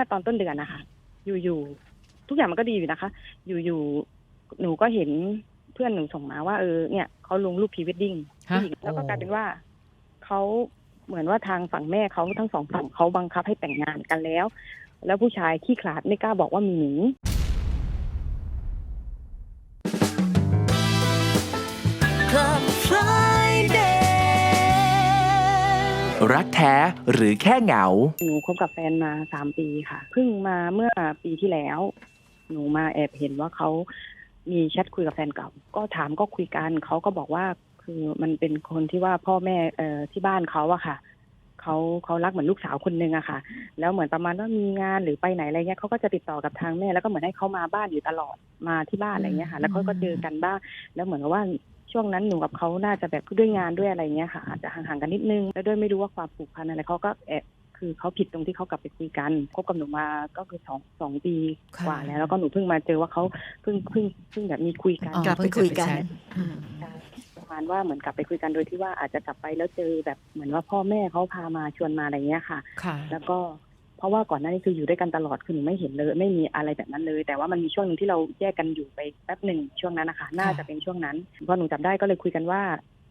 อตอนต้นเดือนนะคะ อยู่ๆทุกอย่างมันก็ดีอยู่นะคะ อยู่ๆหนูก็เห็นเพื่อนหนูส่งมาว่าเออเนี่ยเขาลงรูปพรีเวดดิ้งฮะผู้หญิงแล้วก็กลายเป็นว่าเขาเหมือนว่าทางฝั่งแม่เขาทั้งสองฝั่งเขาบังคับให้แต่งงานกันแล้ว แล้วผู้ชายขี้ขลาดไม่กล้าบอกว่ามีหนู Club Friday รักแท้หรือแค่เหงา หนูคบกับแฟนมาสามปีค่ะ เพิ่งมาเมื่อปีที่แล้ว หนูมาแอบเห็นว่าเขามีแชทคุยกับแฟนเก่า ก็ถามก็คุยกันเขาก็บอกว่าคือมันเป็นคนที่ว่าพ่อแม่เอ่อที่บ้านเขาอะค่ะเขาเขารักเหมือนลูกสาวคนนึงอะค่ะ แล้วเหมือนประมาณว่ามีงานหรือไปไหนอะไรเงี้ยเขาก็จะติดต่อกับทางแม่แล้วก็เหมือนให้เขามาบ้านอยู่ตลอดมาที่บ้านอะไรเงี้ยค่ะ แล้วเขาก็เจอกันบ้างแล้วเหมือนกับว่า ช่วงนั้นหนูกับเขาน่าจะแบบด้วยงานด้วยอะไรเงี้ยค่ะอาจจะห่างๆกันนิดนึงแล้วด้วยไม่รู้ว่าความผูกพันอะไรเขาก็แอบคือเขาผิดตรงที่เขากลับไปคุยกันคบกับหนูมาก็คือสองสองปีค่ะกว่าแล้ว แล้วก็หนูเพิ่งมาเจอว่าเขาเพิ่งเพิ่งเพิ่งแบบมีคุยกันอ๋อกลับไปเพิ่งจะคุยกันแชทอืมใช่ประมาณว่าเหมือนกลับไปคุยกันโดยที่ว่าอาจจะกลับไปแล้วเจอแบบเหมือนว่าพ่อแม่เขาพามาชวนมาอะไรเงี้ยค่ะค่ะแล้วก็ เพราะว่าก่อนหน้านี้คืออยู่ด้วยกันตลอดคือหนูไม่เห็นเลย ไม่มีอะไรแบบนั้นเลย แต่ว่ามันมีช่วงหนึ่งที่เราแยกกันอยู่ไปแป๊บหนึ่งช่วงนั้นนะคะน่าจะเป็นช่วงนั้นพอหนูจับได้ก็เลยคุยกันว่า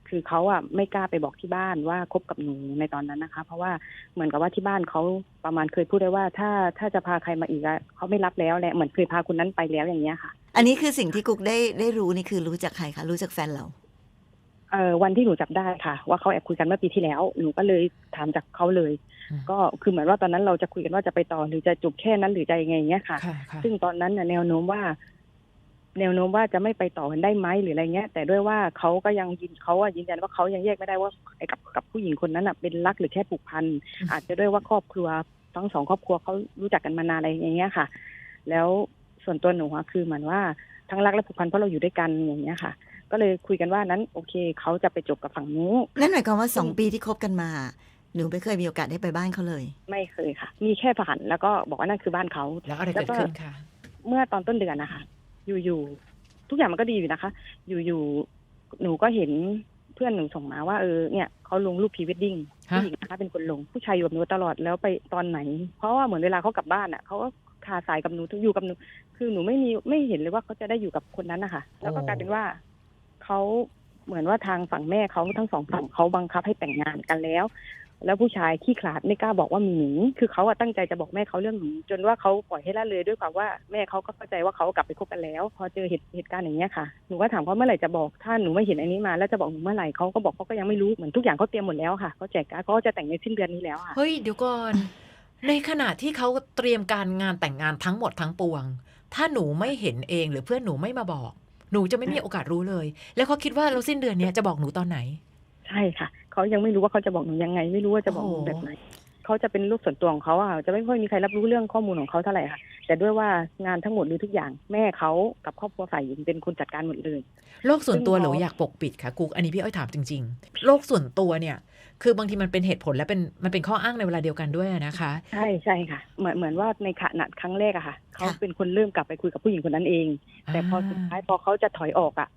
คือเขาอะไม่กล้าไปบอกที่บ้านว่าคบกับหนูในตอนนั้นนะคะ เพราะว่าเหมือนกับว่าที่บ้านเขาประมาณเคยพูดได้ว่า ถ้าถ้าจะพาใครมาอีกอะเขาไม่รับแล้วแหละเหมือนเคยพาคนนั้นไปแล้วอย่างเงี้ยค่ะ อันนี้คือสิ่งที่กุ๊กได้ได้รู้นี่คือรู้จากใครคะรู้จากแฟนเรา เอ่อวันที่หนูจับได้ค่ะ ว่าเขาแอบคุยกันเมื่อปีที่แล้ว หนูก็เลยถามจากเขาเลย อืม ก็คือเหมือนว่าตอนนั้นเราจะคุยกันว่าจะไปต่อหรือจะจบแค่นั้นหรือจะยังไงเงี้ยค่ะ ค่ะค่ะซึ่งตอนนั้นน่ะแนวโน้มว่า แนวโน้มว่าจะไม่ไปต่อกันได้ไหมหรืออะไรเงี้ย แต่ด้วยว่าเขาก็ยังยืนเขาอะยืนยันว่าเขายังแยกไม่ได้ว่าไอ้กับกับผู้หญิงคนนั้นอะเป็นรักหรือแค่ผูกพันอาจจะด้วยว่าครอบครัวทั้งสองครอบครัวเขารู้จักกันมานานอะไรอย่างเงี้ยค่ะ แล้วส่วนตัวหนูอะคือเหมือนว่าทั้งรักและผูกพันเพราะเราอยู่ด้วยกันอย่างเงี้ยค่ะ ก็เลยคุยกันว่านั้น โอเคเขาจะไปจบกับฝั่งนู้นนั่นหมายความว่าสองอืมปีที่คบกันมาหนูไม่เคยมีโอกาสได้ไปบ้านเขาเลย ไม่เคยค่ะ มีแค่ผ่านแล้วก็บอกว่านั่นคือบ้านเขาแล้วอะไรเกิดขึ้นค่ะเมื่อตอนต้นเดือนนะคะ อยู่ๆทุกอย่างมันก็ดีอยู่นะคะ อยู่ๆหนูก็เห็นเพื่อนหนูส่งมาว่าเออเนี่ยเขาลงรูปพรีเวดดิ้งฮะผู้หญิงนะคะเป็นคนลงผู้ชายอยู่กับหนูตลอดแล้วไปตอนไหน เพราะว่าเหมือนเวลาเขากลับบ้านอะเขาก็คาสายกับหนูอยู่กับหนู คือหนูไม่มีไม่เห็นเลยว่าเขาจะได้อยู่กับคนนั้นนะคะแล้วก็กลายเป็นว่า เขาเหมือนว่าทางฝั่งแม่เขาทั้งสองฝั่งเขาบังคับให้แต่งงานกันแล้ว แล้วผู้ชายขี้ขลาดไม่กล้าบอกว่ามีหนูคือเขาอะตั้งใจจะบอกแม่เขาเรื่องหนูจนว่าเขาปล่อยให้ละเลยด้วยความว่าแม่เขาก็เข้าใจว่าเขากลับไปคบกันแล้ว พอเจอเหตุเหตุการณ์อย่างเงี้ยค่ะหนูก็ถามเขาเมื่อไหร่จะบอกถ้าหนูไม่เห็นอันนี้มาแล้วจะบอกหนูเมื่อไหร่เขาก็บอกเขาก็ยังไม่รู้เหมือนทุกอย่างเขาเตรียมหมดแล้วค่ะเขาแจกการ์ดเขาก็จะแต่งในสิ้นเดือนนี้แล้วค่ะเฮ้ยเดี๋ยวก่อนในขณะที่เขาเตรียมการงานแต่งงานทั้งหมดทั้งปวง ถ้าหนูไม่เห็นเองหรือเพื่อนหนูไม่มาบอก หนูจะไม่มีโอกาสรู้เลย แล้วเขาคิดว่าเราสิ้นเดือนเนี้ยจะบอกหนูตอนไหน ใช่ค่ะ เขายังไม่รู้ว่าเขาจะบอกหนูยังไง ไม่รู้ว่าจะบอกหนูแบบไหน เขาจะเป็นลูกส่วนตัวของเขาอะจะไม่ค่อยมีใครรับรู้เรื่องข้อมูลของเขาเท่าไหร่ค่ะแต่ด้วยว่างานทั้งหมดหรือทุกอย่างแม่เขากับครอบครัวฝ่ายหญิงเป็นคนจัดการหมดเลยโลกส่วนตัวซึ่งหเขารืออยากปกปิดค่ะกุ๊กอันนี้พี่อ้อยถามจริง ๆ โลกส่วนตัวเนี่ย คือบางทีมันเป็นเหตุผลและเป็นมันเป็นข้ออ้างในเวลาเดียวกันด้วยอะนะคะใช่ใช่ค่ะเหมือนเหมือนว่าในขณะครั้งแรกอะค่ะเขาค่ะเป็นคนเริ่มกลับไปคุยกับผู้หญิงคนนั้นเอง แต่พอสุดท้ายพอเขาจะถอยออกอะ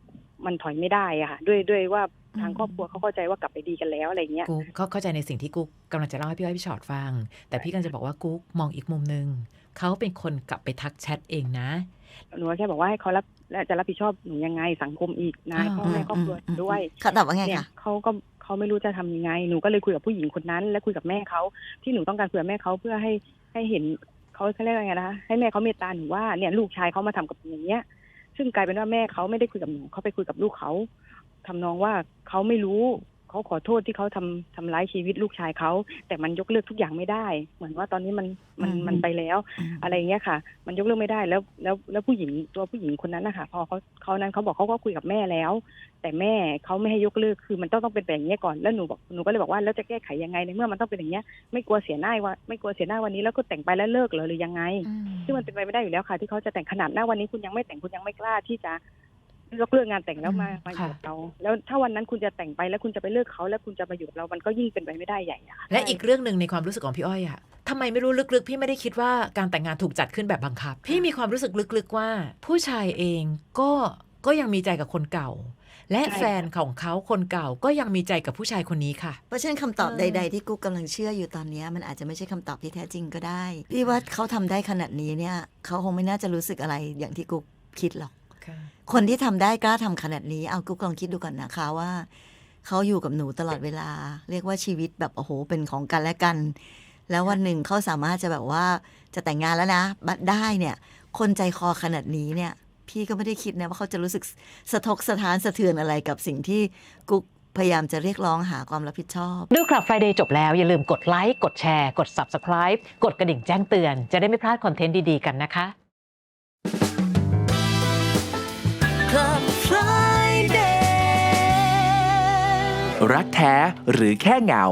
มันถอยไม่ได้อะค่ะด้วยด้วยว่า ทางครอบครัวเขาเข้าใจว่ากลับไปดีกันแล้วอะไรเงี้ยกุ๊กเขาเข้าใจในสิ่งที่กุ๊กกำลังจะเล่าให้พี่อ้อยพี่ชอตฟัง แต่พี่กำลังจะบอกว่ากุ๊กมองอีกมุมหนึ่งเขาเป็นคนกลับไปทักแชทเองนะหนูแค่บอกว่าให้เขารับและจะรับผิดชอบหนูยังไงสังคมอีกนะอ่าพ่อแม่ครอบครัวด้วยเขาตอบว่าไงเนี่ยคะเขาก็เขาไม่รู้จะทำยังไงหนูก็เลยคุยกับผู้หญิงคนนั้น และคุยกับแม่เขาที่หนูต้องการคุยกับแม่เขาเพื่อให้ให้เห็นเขาเขาเรียกว่าไงนะคะให้แม่เขาเมตตาหนูว่าเนี่ยลูกชายเขามาทำกับหนูอย่างเงี้ย ซึ่งกลายเป็นว่าแม่เขาไม่ได้คุยกับหนูเขาไปคุยกับลูกเขา ทำนองว่าเขาไม่รู้เขาขอโทษที่เขาทำทำร้ายชีวิตลูกชายเขาแต่มันยกเลิกทุกอย่างไม่ได้ เหมือนว่าตอนนี้มันมันอืมมันไปแล้ว อะไรอย่างเงี้ยค่ะ มันยกเลิกไม่ได้แล้วแล้วแล้วผู้หญิงตัวผู้หญิงคนนั้นนะคะพอเขาเขานั้นเขาบอกเขาก็คุยกับแม่แล้ว แต่แม่เขาไม่ให้ยกเลิกคือมันต้องต้องเป็นแบบนี้ยก่อนแล้วหนูบอกหนูก็เลยบอกว่าแล้วจะแก้ไขยังไงในเมื่อมันต้องเป็นอย่างเงี้ยไม่กลัวเสียหน้าว่าไม่กลัวเสียหน้าวันนี้แล้วก็แต่งไปแล้วเลิกเหรอหรือยังไงซึ่งมันเป็นไปไม่ได้อยู่แล้วค่ะ ที่เขาจะแต่งขนาดหน้าวันนี้คุณยังไม่แต่งคุณยังไม่กล้าที่จะ ยกเลิกงานแต่งแล้วมาอืมมาอยู่ค่ะกับเราแล้วถ้าวันนั้นคุณจะแต่งไปแล้วคุณจะไปเลิกเขาแล้วคุณจะมาอยู่กับเรา มันก็ยิ่งเป็นไปไม่ได้ใหญ่อะค่ะและอีกเรื่องหนึ่งในความรู้สึกของพี่อ้อยอะทำไมไม่รู้ลึกๆ พี่ไม่ได้คิดว่าการแต่งงานถูกจัดขึ้นแบบบังคับ พี่มีความรู้สึกลึกๆว่า ผู้ชายเองก็ก็ยังมีใจกับคนเก่า และใช่ค่ะแฟนของเขาคนเก่าก็ยังมีใจกับผู้ชายคนนี้ค่ะ เพราะฉะนั้นคำตอบเออใด ๆ ที่กุ๊กกำลังเชื่ออยู่ตอนเนี้ยมันอาจจะไม่ใช่คำตอบที่แท้จริงก็ได้พี่ว่าเขาทำได้ขนาดนี้เนี่ยเขาคงไม่น่าจะรู้สึกอะไรอย่างที่กุ๊กคิดหรอก คนที่ทำได้กล้าทำขนาดนี้ เอากุ๊กลองคิดดูก่อนนะคะว่า เขาอยู่กับหนูตลอดเวลา เรียกว่าชีวิตแบบโอ้โห เป็นของกันและกัน แล้ววันหนึ่งเขาสามารถจะแบบว่าจะแต่งงานแล้วนะบัดได้เนี่ย คนใจคอขนาดนี้เนี่ย พี่ก็ไม่ได้คิดนะว่าเขาจะรู้สึกสะทกสะท้านสะเทือนอะไรกับสิ่งที่กุ๊กพยายามจะเรียกร้องหาความรับผิดชอบ ดูคลับ Friday จบแล้ว อย่าลืมกดไลค์กดแชร์ กด Subscribe กดกระดิ่งแจ้งเตือน จะได้ไม่พลาดคอนเทนต์ดี ๆ กันนะคะ Club Friday รักแท้หรือแค่เหงา